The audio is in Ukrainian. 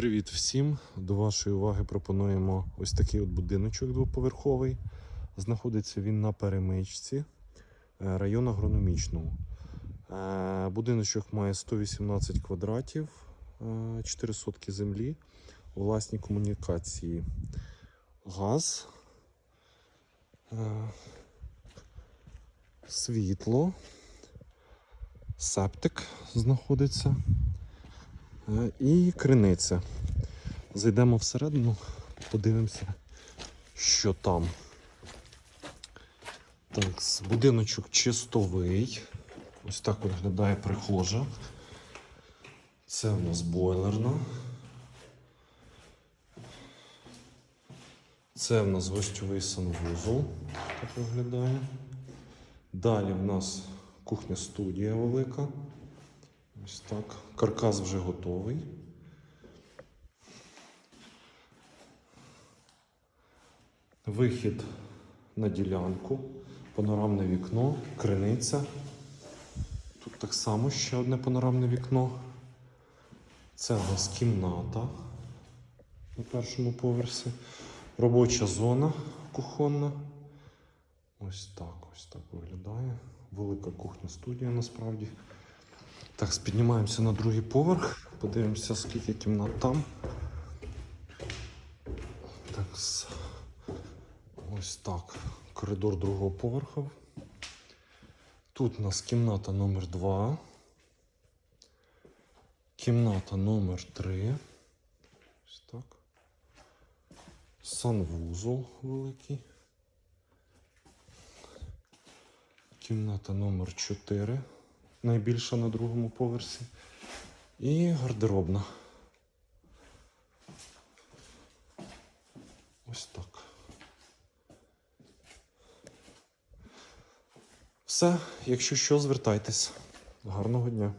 Привіт всім! До вашої уваги пропонуємо ось такий от будиночок двоповерховий. Знаходиться він на перемичці е, району агрономічного. Е, Будиночок має 118 квадратів, е, 4 сотки землі, власні комунікації, газ, е, світло, септик знаходиться. І криниця. Зайдемо всередину, подивимося, що там. Так, будиночок чистовий. Ось так виглядає прихожа. Це в нас бойлерна. Це в нас гостьовий санвузол. Так виглядає. Далі в нас кухня-студія велика. Ось так. Каркас вже готовий. Вихід на ділянку, панорамне вікно, криниця. Тут так само ще одне панорамне вікно. Це у нас кімната на першому поверсі. Робоча зона кухонна. Ось так, ось так виглядає. Велика кухня-студія насправді. Так, піднімаємося на другий поверх, подивимося, скільки кімнат там. Так, ось так. Коридор другого поверху. Тут у нас кімната номер 2. Кімната номер 3. Ось так. Санвузол великий. Кімната номер 4 найбільша на другому поверсі. І гардеробна. Ось так. Все, якщо що, звертайтесь. Гарного дня.